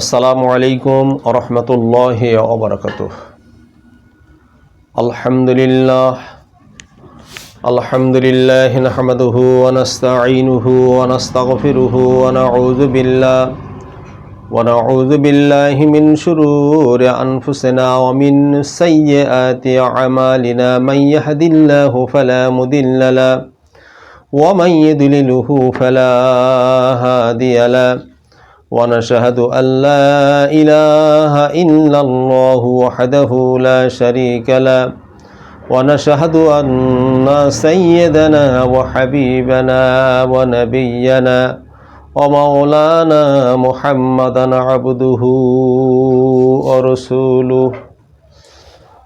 আসসালামু আলাইকুম রহমতুল্লাহ অবরাকাত আলহামদুলিল্লাহ আলহামদুলিল্লাহ নাহমাদুহু ওয়ানাস্তাঈনুহু ওয়ানাস্তাগফিরুহু ওয়া নাউযু বিল্লাহ, ওয়া নাউযু বিল্লাহি মিন শুরুরি আনফুসিনা ওয়া মিন সাইয়্যাতি আমালিনা। মান ইয়াহদিল্লাহু ফালা মুদিল্লা ওয়া মান ইউদ্লিলহু ফালা হাদিয়া ونشهد أن لا إله إلا الله وحده لا شريك له. ونشهد أن سيدنا وحبيبنا ونبينا ومولانا محمدا عبده ورسوله.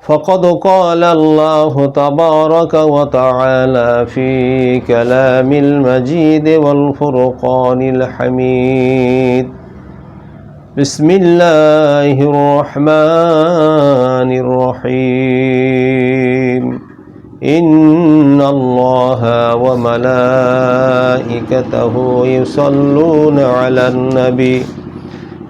فقد قال الله تبارك وتعالى في كلام المجيد والفرقان الحميد. بسم الله الرحمن الرحيم. إن الله وملائكته يصلون على النبي.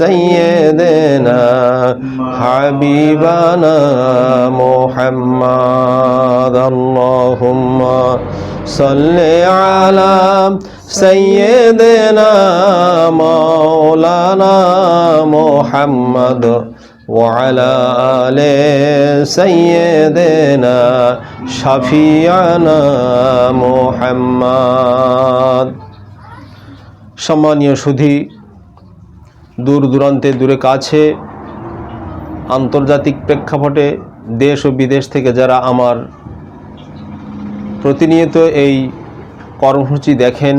سيدنا حبيبنا محمد اللهم صل على سيدنا مولانا محمد وعلى آل سيدنا شفيعنا محمد সম্মানীয় সুধী দূর দূরান্তে দূরে কাছে, আন্তর্জাতিক প্রেক্ষাপটে দেশ ও বিদেশ থেকে যারা আমার প্রতিনিয়ত এই কর্মসূচি দেখেন,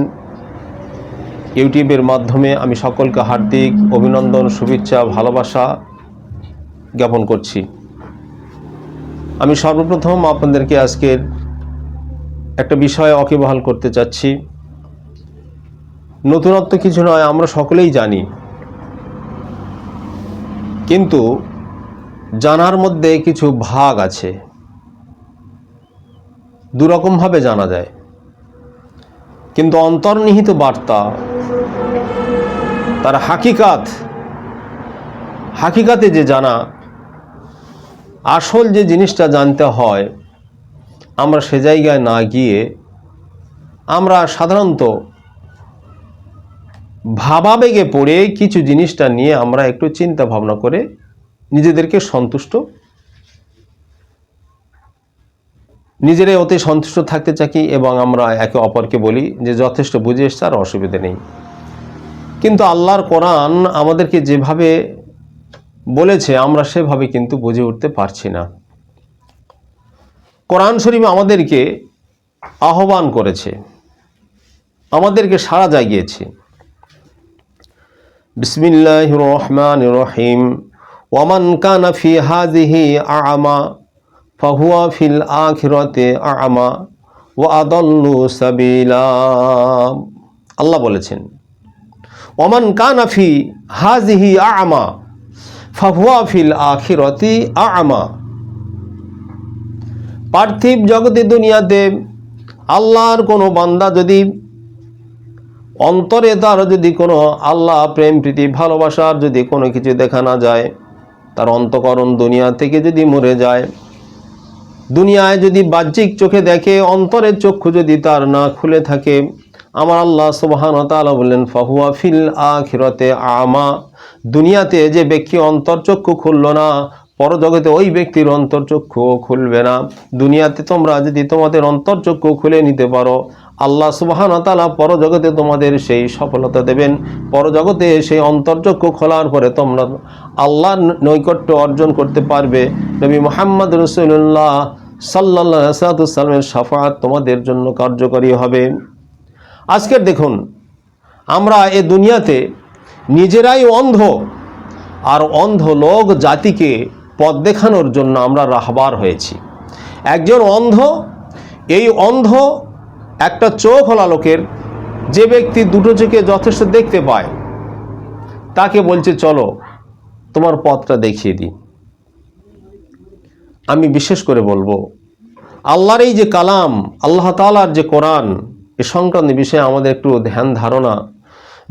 ইউটিউবের মাধ্যমে আমি সকলকে হার্দিক অভিনন্দন, শুভেচ্ছা, ভালোবাসা জ্ঞাপন করছি। আমি সর্বপ্রথম আপনাদেরকে আজকের একটা বিষয়ে অকিবহাল করতে চাচ্ছি। নতুনত্ব কিছু নয়, আমরা সকলেই জানি কিন্তু জানার মধ্যে কিছু ভাগ আছে। দুরকমভাবে জানা যায়। কিন্তু অন্তর্নিহিত বার্তা তার হাকিকাত, হাকিকাতে যে জানা, আসল যে জিনিসটা জানতে হয়, আমরা সে জায়গায় না গিয়ে আমরা সাধারণত ভাবাবেগে পড়ে কিছু জিনিসটা নিয়ে আমরা একটু চিন্তা ভাবনা করে নিজেদেরকে সন্তুষ্ট, নিজেরাই অতি সন্তুষ্ট থাকতে চাকি এবং আমরা একে অপরকে বলি যে যথেষ্ট বুঝে এসছে আর অসুবিধে নেই। কিন্তু আল্লাহর কোরআন আমাদেরকে যেভাবে বলেছে, আমরা সেভাবে কিন্তু বুঝে উঠতে পারছি না। কোরআন শরীফ আমাদেরকে আহ্বান করেছে, আমাদেরকে সাড়া জাগিয়েছে। বিসমিল্লাহ রহমান রহিম ওয়ামান কানা ফি হাজিহি আমা, ফাহুয়া ফিল আখিরতে আমা ও আদল্লু সাবিলা। আল্লাহ বলেছেন ওমান কানাফি হাজিহি আমা, ফাহুয়া ফিল আখিরতি আমা। পার্থিব জগতে, দুনিয়াতে আল্লাহর কোনো বান্দা যদি অন্তরে তার যদি কোনো আল্লাহ, প্রেম, প্রীতি ভালোবাসার যদি কোনো কিছু দেখা না যায়, তার অন্তকরণ দুনিয়া থেকে যদি মরে যায়, দুনিয়ায় যদি বাহ্যিক চোখে দেখে, অন্তরের চক্ষু যদি তার না খুলে থাকে, আমার আল্লাহ সুবহান তাআলা বললেন, ফাহুয়া ফিল আখিরাতে আমা দুনিয়াতে যে ব্যক্তি অন্তর্চক্ষু খুলল না, পরজগতে ওই ব্যক্তির অন্তর্চক্ষু খুলবে না। দুনিয়াতে তোমরা যদি তোমাদের অন্তর্চক্ষু খুলে নিতে পারো আল্লাহ সুবাহান তালা পরজগতে তোমাদের সেই সফলতা দেবেন। পরজগতে সেই অন্তর্যজ্ঞ খোলার পরে তোমরা আল্লাহর নৈকট্য অর্জন করতে পারবে। নবী মোহাম্মদ রসুল্লাহ সাল্লাহ সাল্লামের সাফাত তোমাদের জন্য কার্যকরী হবে। আজকের দেখুন, আমরা এ দুনিয়াতে নিজেরাই অন্ধ আর অন্ধ লোক জাতিকে পথ দেখানোর জন্য আমরা রাহবার হয়েছি। একজন অন্ধ, এই অন্ধ একটা চোখ হলা লোকের যে ব্যক্তি দুটো চোখে যথেষ্ট দেখতে পায়, তাকে বলছে, চলো, তোমার পথটা দেখিয়ে দিই। আমি বিশেষ করে বলব, আল্লাহর এই যে কালাম, আল্লাহ তালার যে কোরআন, এ সংক্রান্ত বিষয়ে আমাদের একটু ধ্যান, ধারণা,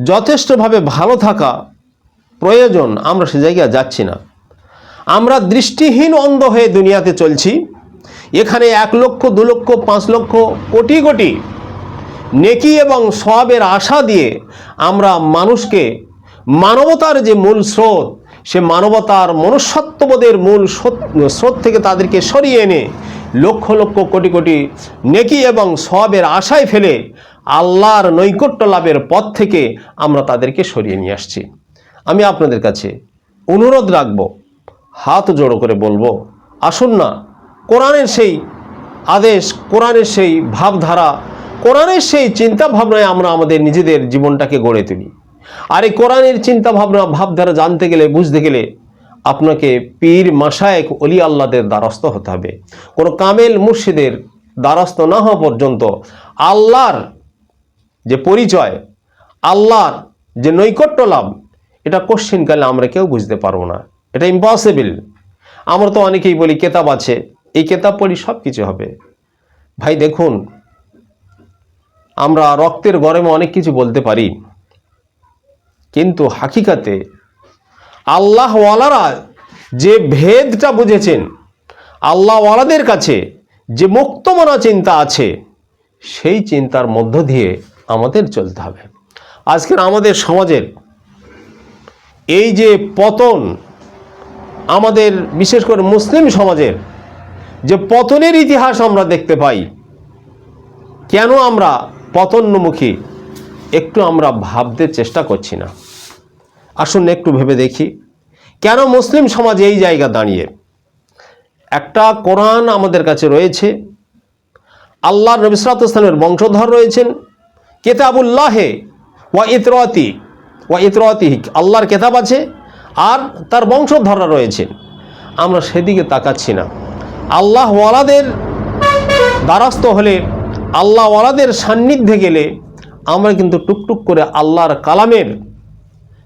যথেষ্টভাবে ভালো থাকা প্রয়োজন, আমরা সে জায়গায় যাচ্ছি না। আমরা দৃষ্টিহীন অন্ধ হয়ে দুনিয়াতে চলছি। এখানে এক লক্ষ, দু লক্ষ, পাঁচ লক্ষ, কোটি কোটি নেকি এবং সবের আশা দিয়ে আমরা মানুষকে মানবতার যে মূল স্রোত, সে মানবতার মনুষ্যত্ববোধের মূল স্রোত- থেকে তাদেরকে সরিয়ে এনে লক্ষ লক্ষ, কোটি কোটি নেকি এবং সবের আশায় ফেলে আল্লাহর নৈকট্য লাভের পথ থেকে আমরা তাদেরকে সরিয়ে নিয়ে আসছি। আমি আপনাদের কাছে অনুরোধ রাখব, হাত জোড়ো করে বলব, আসুন না কোরআনের সেই আদেশ, কোরআনের সেই ভাবধারা, কোরআনের সেই চিন্তা ভাবনায় আমরা আমাদের নিজেদের জীবনটাকে গড়ে তুলি। আর এই কোরআনের চিন্তা ভাবনা ভাবধারা জানতে গেলে, বুঝতে গেলে আপনাকে পীর মাসায়েক অলি আল্লাদের দ্বারস্থ হতে হবে। কোনো কামেল মুর্শিদের দ্বারস্থ না হওয়া পর্যন্ত আল্লাহর যে পরিচয়, আল্লাহর যে নৈকট্য লাভ, এটা কোশ্চিনকালে আমরা কেউ বুঝতে পারব না। এটা ইম্পসিবল আমরা তো অনেকেই বলি, কেতাব আছে এই কেতাব পড়ি সব কিছু হবে। ভাই, দেখুন, আমরা রক্তের গরমে অনেক কিছু বলতে পারি, কিন্তু হাকিকাতে আল্লাহওয়ালারা যে ভেদটা বুঝেছেন, আল্লাহওয়ালাদের কাছে যে মুক্তমনা চিন্তা আছে, সেই চিন্তার মধ্য দিয়ে আমাদের চলতে হবে। আজকের আমাদের সমাজের এই যে পতন, আমাদের বিশেষ করে মুসলিম সমাজের যে পতনের ইতিহাস আমরা দেখতে পাই। কেন আমরা পতন্নমুখী একটু আমরা ভাবতে চেষ্টা করছি না। আসুন একটু ভেবে দেখি, কেন মুসলিম সমাজ এই জায়গা দাঁড়িয়ে? একটা কোরআন আমাদের কাছে রয়েছে আল্লাহ নবিসাতামের বংশধর রয়েছেন, কেতাবুল্লাহে, ওয়া ইতরাতি ওয়া ইতরাতি আল্লাহর কেতাব আছে, আর তার বংশধররা রয়েছেন। আমরা সেদিকে তাকাচ্ছি না। আল্লাহ ওয়ালাদের দ্বারস্থ হলে, আল্লাহ ওয়ালাদের সান্নিধ্যে গেলে আমরা কিন্তু টুকটুক করে আল্লাহর কালামের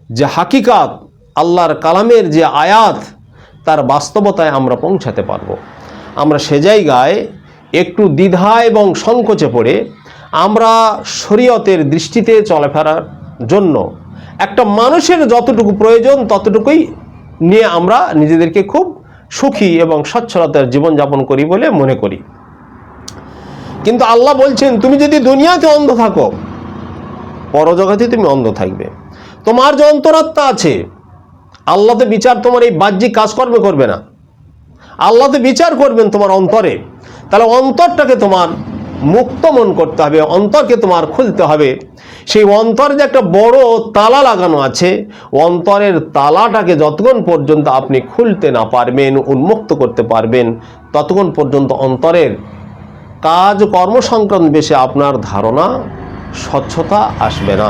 যে হাকিকাত, আল্লাহর কালামের যে আয়াত, তার বাস্তবতায় আমরা পৌঁছাতে পারব। আমরা সে জায়গায় একটু দ্বিধা এবং সংকোচে পড়ে আমরা শরীয়তের দৃষ্টিতে চলাফেরার জন্য একটা মানুষের যতটুকু প্রয়োজন ততটুকুই নিয়ে আমরা নিজেদেরকে খুব সুখী এবং স্বচ্ছলতার জীবনযাপন করি বলে মনে করি। কিন্তু আল্লাহ বলছেন, তুমি যদি দুনিয়াতে অন্ধ থাকো, পরজগতে তুমি অন্ধ থাকবে। তোমার যে অন্তরাত্মা আছে আল্লাহ তো বিচার তোমার এই বাহ্যিক কাজকর্মে করবে না। আল্লাহ তো বিচার করবেন তোমার অন্তরে। তাহলে অন্তরটাকে তোমার মুক্ত মন করতে হবে, অন্তরকে তোমার খুলতে হবে। সেই অন্তরে যে একটা বড় তালা লাগানো আছে, অন্তরের তালাটাকে যতক্ষণ পর্যন্ত আপনি খুলতে না পারবেন, উন্মুক্ত করতে পারবেন, ততক্ষণ পর্যন্ত অন্তরের কাজ, কর্ম সংক্রান্ত বেশি আপনার ধারণা, স্বচ্ছতা আসবে না।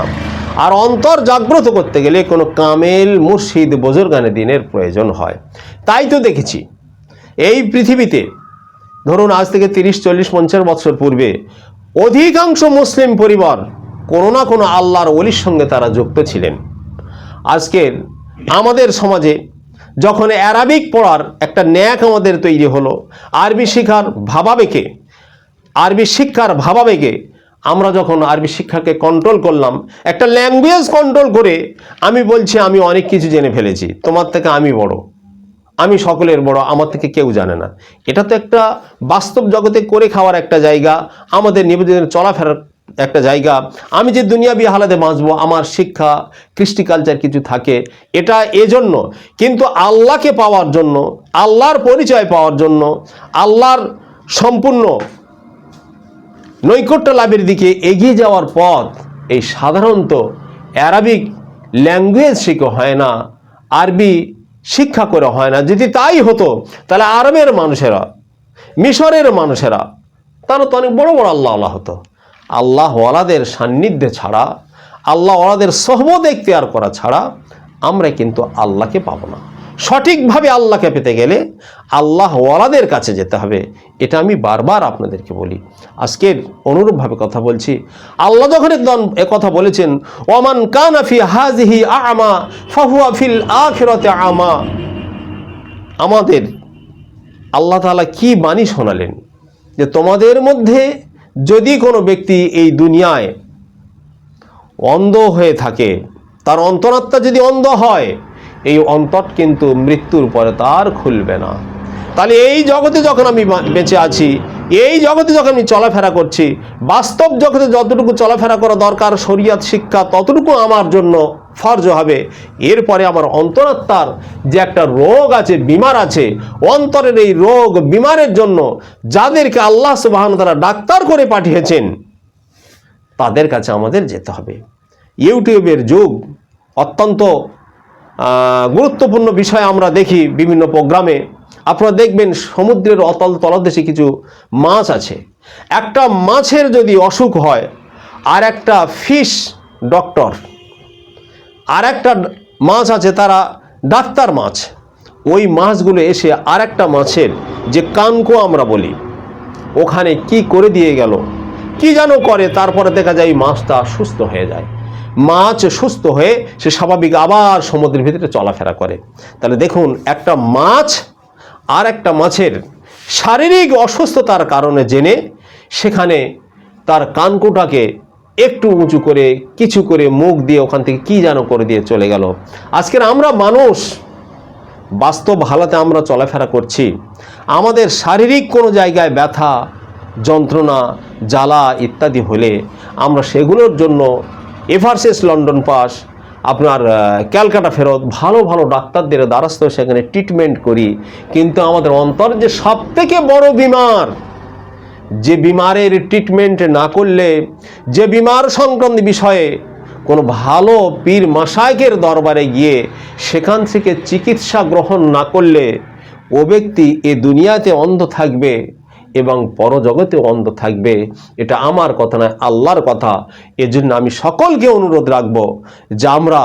আর অন্তর জাগ্রত করতে গেলে কোনো কামেল, মুর্শিদ, বজুরগানে দিনের প্রয়োজন হয়। তাই তো দেখেছি, এই পৃথিবীতে ধরুন আজ থেকে তিরিশ, চল্লিশ, পঞ্চাশ বছর পূর্বে অধিকাংশ মুসলিম পরিবার কোনো না কোনো আল্লাহর অলির সঙ্গে তারা যুক্ত ছিলেন। আজকের আমাদের সমাজে যখন অ্যারাবিক পড়ার একটা ন্যাক আমাদের তৈরি হলো, আরবি শিখার ভাবাবেগে, আরবি শিক্ষার ভাবাবেগে আমরা যখন আরবি শিক্ষাকে কন্ট্রোল করলাম, একটা ল্যাঙ্গুয়েজ কন্ট্রোল করে আমি বলছি, আমি অনেক কিছু জেনে ফেলেছি। তোমার থেকে আমি বড়। আমি সকলের বড়, আমার থেকে কেউ জানে না। এটা তো একটা বাস্তব জগতে করে খাওয়ার একটা জায়গা, আমাদের নিবেদনের চলাফেরার একটা জায়গা। আমি যে দুনিয়াবি হালাতে বাঁচবো, আমার শিক্ষা, কৃষ্টি কালচার কিছু থাকে, এটা এজন্য। কিন্তু আল্লাহকে পাওয়ার জন্য, আল্লাহর পরিচয় পাওয়ার জন্য, আল্লাহর সম্পূর্ণ নৈকট্য লাভের দিকে এগিয়ে যাওয়ার পথ এই সাধারণত অ্যারাবিক ল্যাঙ্গুয়েজ শিখে হয় না। আরবি শিক্ষা করে হয় না। যদি তাই হতো, তাহলে আরবের মানুষেরা, মিশরের মানুষেরা, তারা তো অনেক বড় বড় আল্লাহ আল্লাহ হতো। আল্লাহওয়ালাদের সান্নিধ্যে ছাড়া আল্লাহ সহব দেখতে এখতিয়ার করা ছাড়া, আমরা কিন্তু আল্লাহকে পাবো না। সঠিকভাবে আল্লাহকে পেতে গেলে আল্লাহ ওয়ালাদের কাছে যেতে হবে। এটা আমি বারবার আপনাদেরকে বলি। আজকের অনুরূপভাবে কথা বলছি। আল্লাহ যখন একদম কথা বলেছেন, ওমান কানাফি হাজহি আমা ফাহুয়া ফিল আখিরাতে আমা আমাদের আল্লাহ তাআলা কি বাণী শোনালেন? যে তোমাদের মধ্যে যদি কোনো ব্যক্তি এই দুনিয়ায় অন্ধ হয়ে থাকে, তার অন্তরাত্মা যদি অন্ধ হয় এই অন্তর কিন্তু মৃত্যুর পরে তার খুলবে না। তাহলে এই জগতে যখন আমি বেঁচে আছি, এই জগতে যখন আমি চলাফেরা করছি, বাস্তব জগতে যতটুকু চলাফেরা করা দরকার, শরিয়াত, শিক্ষা, ততটুকু আমার জন্য ফর্জ হবে। এরপরে আমার অন্তরাত্মার যে একটা রোগ আছে, বিমার আছে, অন্তরের এই রোগ, বিমারের জন্য যাদেরকে আল্লাহ সুবাহ তারা ডাক্তার করে পাঠিয়েছেন, তাদের কাছে আমাদের যেতে হবে। ইউটিউবের যুগ অত্যন্ত গুরুত্বপূর্ণ বিষয় আমরা দেখি বিভিন্ন প্রোগ্রামে। আপনারা দেখবেন সমুদ্রের অতল তলদেশে কিছু মাছ আছে। একটা মাছের যদি অসুখ হয়, আর একটা ফিশ ডক্টর, আর একটা মাছ আছে তারা ডাক্তার মাছ, ওই মাছগুলো এসে আর একটা মাছের যে কানকো আমরা বলি, ওখানে কি করে দিয়ে গেল, কি যেন করে, তারপরে দেখা যায় মাছটা সুস্থ হয়ে যায়। মাছ সুস্থ হয়ে সে স্বাভাবিক আবার সমুদ্রের ভিতরে চলাফেরা করে। তাহলে দেখুন, একটা মাছ আর একটা মাছের শারীরিক অসুস্থতার কারণে জেনে সেখানে তার কানকুটাকে একটু উঁচু করে, কিছু করে মুখ দিয়ে ওখান থেকে কি যেন করে দিয়ে চলে গেল। আজকের আমরা মানুষ, বাস্তব হালাতে আমরা চলাফেরা করছি। আমাদের শারীরিক কোনো জায়গায় ব্যথা, যন্ত্রণা, জ্বালা ইত্যাদি হলে আমরা সেগুলোর জন্য এভারসেস লন্ডন পাস। আপনার ক্যালকাটা ফেরত, ভালো ভালো ডাক্তারদের দ্বারস্থ সেখানে ট্রিটমেন্ট করি। কিন্তু আমাদের অন্তর যে সব থেকে বড় বিমার, যে বিমারের ট্রিটমেন্ট না করলে, যে বিমার সংক্রান্ত বিষয়ে কোনো ভালো পীর মাসায়কের দরবারে গিয়ে সেখান থেকে চিকিৎসা গ্রহণ না করলে ও ব্যক্তি এ দুনিয়াতে অন্ধ থাকবে। এবং পরজগতে অন্ধ থাকবে। এটা আমার কথা নয়, আল্লাহর কথা। এজন্য আমি সকলকে অনুরোধ রাখব যে আমরা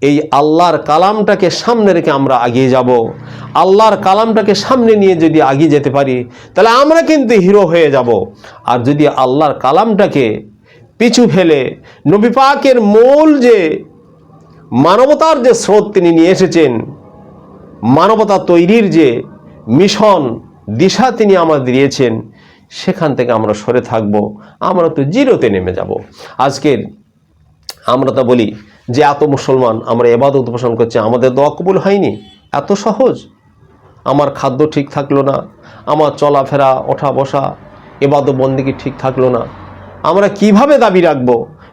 এই আল্লাহর কালামটাকে সামনে রেখে আমরা আগিয়ে যাব। আল্লাহর কালামটাকে সামনে নিয়ে যদি এগিয়ে যেতে পারি, তাহলে আমরা কিন্তু হিরো হয়ে যাব। আর যদি আল্লাহর কালামটাকে পিছু ফেলে, নবী পাকের মূল যে মানবতার যে স্রোত তিনি নিয়ে এসেছেন, মানবতা তৈরির যে মিশন দিশা তিনি আমাদের দিয়েছেন, সেখান থেকে আমরা সরে থাকব, আমরা তো জিরোতে নেমে যাব। আজকের আমরা তা বলি যে এত মুসলমান, আমরা এবাদত উপাসন করছি, আমাদের দোয়া কবুল হয়নি, এত সহজ। আমার খাদ্য ঠিক থাকল না, আমার চলাফেরা ওঠা বসা এবাদত বন্দিকে ঠিক থাকল না। আমরা কীভাবে দাবি রাখব?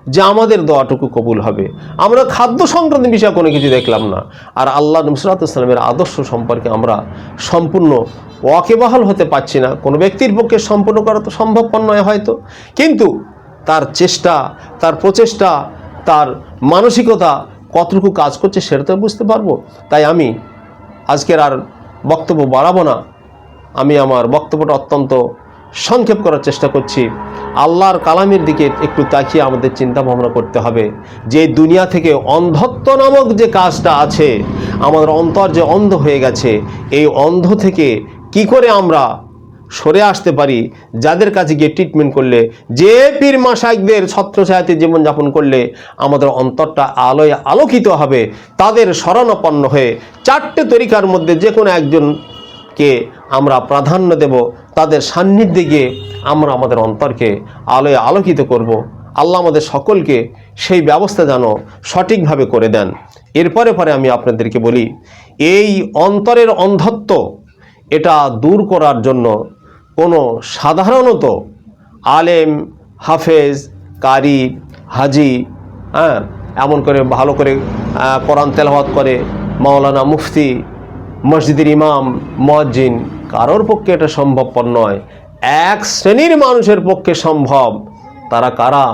যে আমাদের দোয়াটুকু কবুল হবে। আমরা খাদ্য সংক্রান্ত বিষয়ে কোনো কিছু দেখলাম না। আর আল্লাহ নুসরাত ইসলামের আদর্শ সম্পর্কে আমরা সম্পূর্ণ ওয়াকেবহাল হতে পারছি না। কোনো ব্যক্তির পক্ষে সম্পূর্ণ করা তো সম্ভবপর নয় হয়তো। কিন্তু তার চেষ্টা, তার প্রচেষ্টা, তার মানসিকতা কতটুকু কাজ করছে সেটা তো বুঝতে পারব। তাই আমি আজকের আর বক্তব্য বাড়াবো না। আমি আমার বক্তব্যটা অত্যন্ত সংক্ষেপ করার চেষ্টা করছি। আল্লাহর কালামের দিকে একটু তাকিয়ে আমাদের চিন্তা ভাবনা করতে হবে। যে দুনিয়া থেকে অন্ধত্ব নামক যে কাজটা আছে, আমাদের অন্তর যে অন্ধ হয়ে গেছে, এই অন্ধ থেকে কি করে আমরা সরে আসতে পারি? যাদের কাছে গিয়ে ট্রিটমেন্ট করলে, যে পীর মাসাইকদের ছত্রছায়াতে জীবনযাপন করলে, আমাদের অন্তরটা আলোয় আলোকিত হবে। তাদের শরণাপন্ন হয়ে চারটে তরিকার মধ্যে যে কোনো একজনকে আমরা প্রাধান্য দেব। তাদের সান্নিধ্যে গিয়ে আমরা আমাদের অন্তরকে আলোয় আলোকিত করব। আল্লাহ আমাদের সকলকে সেই ব্যবস্থা যেন সঠিকভাবে করে দেন এরপরে পরে আমি আপনাদেরকে বলি, এই অন্তরের অন্ধত্ব এটা দূর করার জন্য কোনো সাধারণত আলেম, হাফেজ, কারি, হাজি হ্যাঁ এমন করে ভালো করে কোরআন তেলাওয়াত করে, মাওলানা মুফতি, মসজিদের ইমাম মজ্জিন কারোর পক্ষে এটা সম্ভবপর নয়। এক শ্রেণির মানুষের পক্ষে সম্ভব। তারা কারা?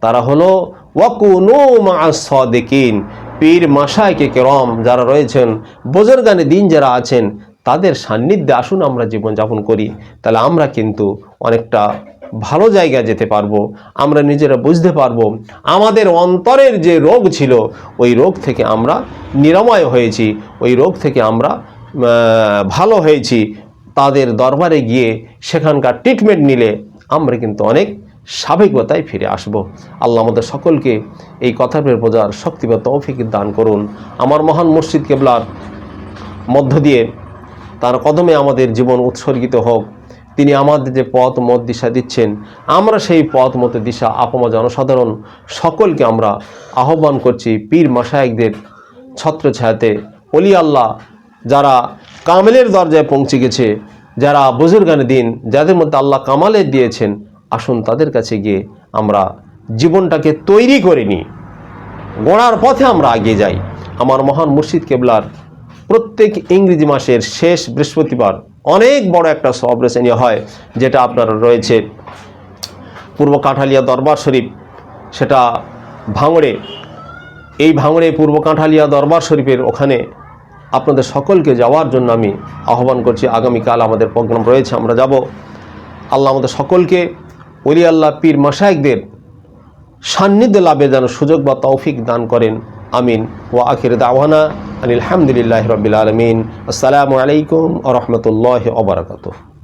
তারা হলো ওয়াকুনু মা সদিকিন, পীর মাসায়কে কেরম যারা রয়েছেন, বোজরগানে দিন যারা আছেন, তাদের সান্নিধ্যে আসুন আমরা জীবনযাপন করি। তাহলে আমরা কিন্তু অনেকটা ভালো জায়গায় যেতে পারব, আমরা নিজেরা বুঝতে পারব। আমাদের অন্তরের যে রোগ ছিল, ওই রোগ থেকে আমরা নিরাময় হয়েছি, ওই রোগ থেকে আমরা ভালো হয়েছি। তাদের দরবারে গিয়ে সেখানকার ট্রিটমেন্ট নিলে আমরা কিন্তু অনেক স্বাভাবিকতায় ফিরে আসব। আল্লাহ আমাদের সকলকে এই কথা বের বোঝার শক্তি বা তৌফিক দান করুন। আমার মহান মসজিদ কেবলার মধ্য দিয়ে তার কদমে আমাদের জীবন উৎসর্গিত হোক। তিনি আমাদের যে পথ, মত, দিশা দিচ্ছেন, আমরা সেই পথ, মত, দিশা, আপমা, জনসাধারণ সকলকে আমরা আহ্বান করছি পীর মাসায়কদের ছত্রছায়াতে। অলি আল্লাহ, যারা কামেলের দরজায় পৌঁছে গেছে। যারা বুজুর্গান দিন, যাদের মধ্যে আল্লাহ কামালের দিয়েছেন, আসুন তাদের কাছে গিয়ে আমরা জীবনটাকে তৈরি করে নিই। গোড়ার পথে আমরা এগিয়ে যাই। আমার মহান মুর্শিদ কেবলার প্রত্যেক ইংরেজি মাসের শেষ বৃহস্পতিবার অনেক বড় একটা সব হয়, যেটা আপনার রয়েছে পূর্ব কাঁঠালিয়া দরবার শরীফ। সেটা ভাঙড়ে, এই ভাঙড়ে পূর্ব কাঁঠালিয়া দরবার শরীফের ওখানে আপনাদের সকলকে যাওয়ার জন্য আমি আহ্বান করছি। আগামীকাল আমাদের প্রোগ্রাম রয়েছে, আমরা যাব। আল্লাহ আমাদের সকলকে অলি আল্লাহ, পীর মাসায়কদের সান্নিধ্য লাভের যেন সুযোগ বা তৌফিক দান করেন। আমিন। ও আখির দাওয়ানা আনিল রবিল আলমিন। আসসালামু আলাইকুম আ রহমতুল্লাহ ওবরাকাতুহ